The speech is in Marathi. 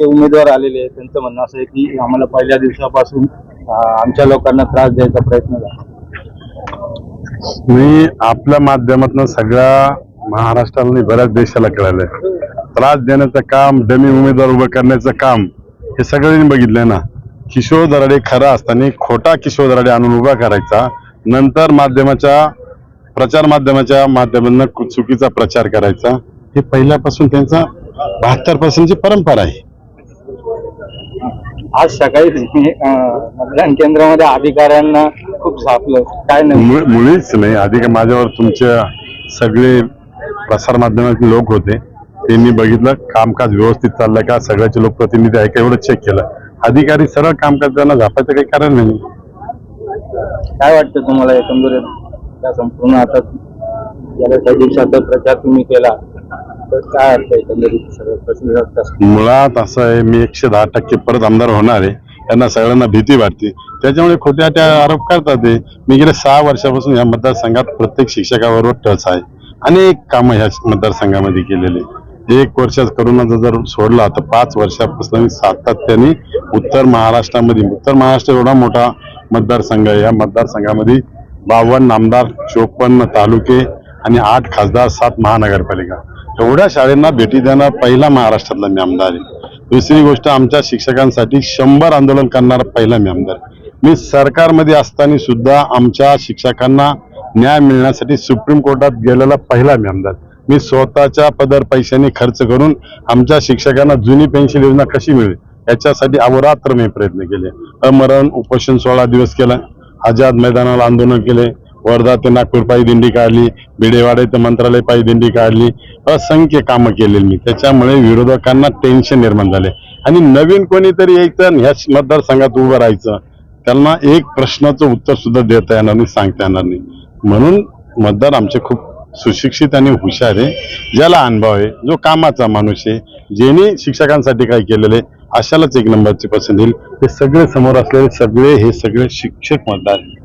जे उमेदवार आलेले आहेत त्यांचं म्हणणं असं आहे की आम्हाला पहिल्या दिवसापासून आमच्या लोकांना त्रास द्यायचा प्रयत्न झाला. मी आपल्या माध्यमातून सगळ्या महाराष्ट्राला बऱ्याच देशाला कळालंय. त्रास देण्याचं काम डमी उमेदवार उभं करण्याचं काम हे सगळ्यांनी बघितलंय ना. किशोर दराडे खरा असताना खोटा किशोर दराडे आणून उभा करायचा नंतर माध्यमाच्या प्रचार माध्यमाच्या माध्यमातून चुकीचा प्रचार करायचा हे पहिल्यापासून त्यांचा बहात्तर पर्सेंटची परंपरा आहे. आज सकाळी तुम्ही, मतदान केंद्रामध्ये अधिकाऱ्यांना खूप झापलं काय नाही. मु- मुळीच नाही. आधी माझ्यावर तुमच्या सगळे प्रसार माध्यमातील लोक होते. त्यांनी बघितलं. कामकाज व्यवस्थित चाललंय का सगळ्याचे लोकप्रतिनिधी आहे का एवढं चेक केलं. अधिकारी सरळ काम करताना झापायचं काही कारण नाही. काय वाटतं तुम्हाला एकंदरीत? संपूर्ण आता गेल्या काही दिवसाचा प्रचार तुम्ही केला. काय अर्थ आहे एकंदरीत सगळं प्रश्न मुळात असं आहे मी एकशे दहा टक्के परत आमदार होणार आहे. त्यांना सगळ्यांना भीती वाटते. त्याच्यामुळे खोट्या त्या आरोप करतात ते. मी गेल्या सहा वर्षापासून या मतदारसंघात प्रत्येक शिक्षकाबरोबर टच आहे. अनेक कामं ह्या मतदारसंघामध्ये केलेले एक वर्षात करोनाचा जर सोडला तर पाच वर्षापासून मी सातत्याने उत्तर महाराष्ट्रामध्ये उत्तर महाराष्ट्र एवढा मोठा मतदारसंघ आहे. या मतदारसंघामध्ये बावन्न आमदार चोपन्न तालुके आणि आठ खासदार सात महानगरपालिका. एवढ्या शाळेंना भेटी देणार पहिला महाराष्ट्रातला मी आमदार आहे. दुसरी गोष्ट आमच्या शिक्षकांसाठी शंभर आंदोलन करणारा पहिला मी आमदार मी सरकारमध्ये असताना सुद्धा आमच्या शिक्षकांना न्याय मिळण्यासाठी सुप्रीम कोर्टात गेलेला पहिला मी आमदार मी स्वतःच्या पदर पैशांनी खर्च करून आमच्या शिक्षकांना जुनी पेन्शन योजना कशी मिळेल याच्यासाठी अहोरात्र मी प्रयत्न केले. अमरण उपोषण सोळा दिवस केला. आझाद मैदानाला आंदोलन केले. वर्धा ते नागपूर पायी दिंडी काढली बिडेवाडे ते मंत्रालय पायी दिंडी काढली असंख्य कामं केलेली. मी त्याच्यामुळे विरोधकांना टेन्शन निर्माण झाले. आणि नवीन कोणीतरी यायचं ह्या मतदारसंघात उभं राहायचं त्यांना एक प्रश्नाचं उत्तर सुद्धा देता येणार नाही सांगता येणार नाही. म्हणून मतदार आमचे खूप सुशिक्षित आणि हुशार आहे. ज्याला अनुभव आहे जो कामाचा माणूस आहे ज्यांनी शिक्षकांसाठी काय केलेलं आहे अशालाच एक नंबरची पसंत येईल. हे सगळे समोर असलेले सगळे हे सगळे शिक्षक मतदार आहे.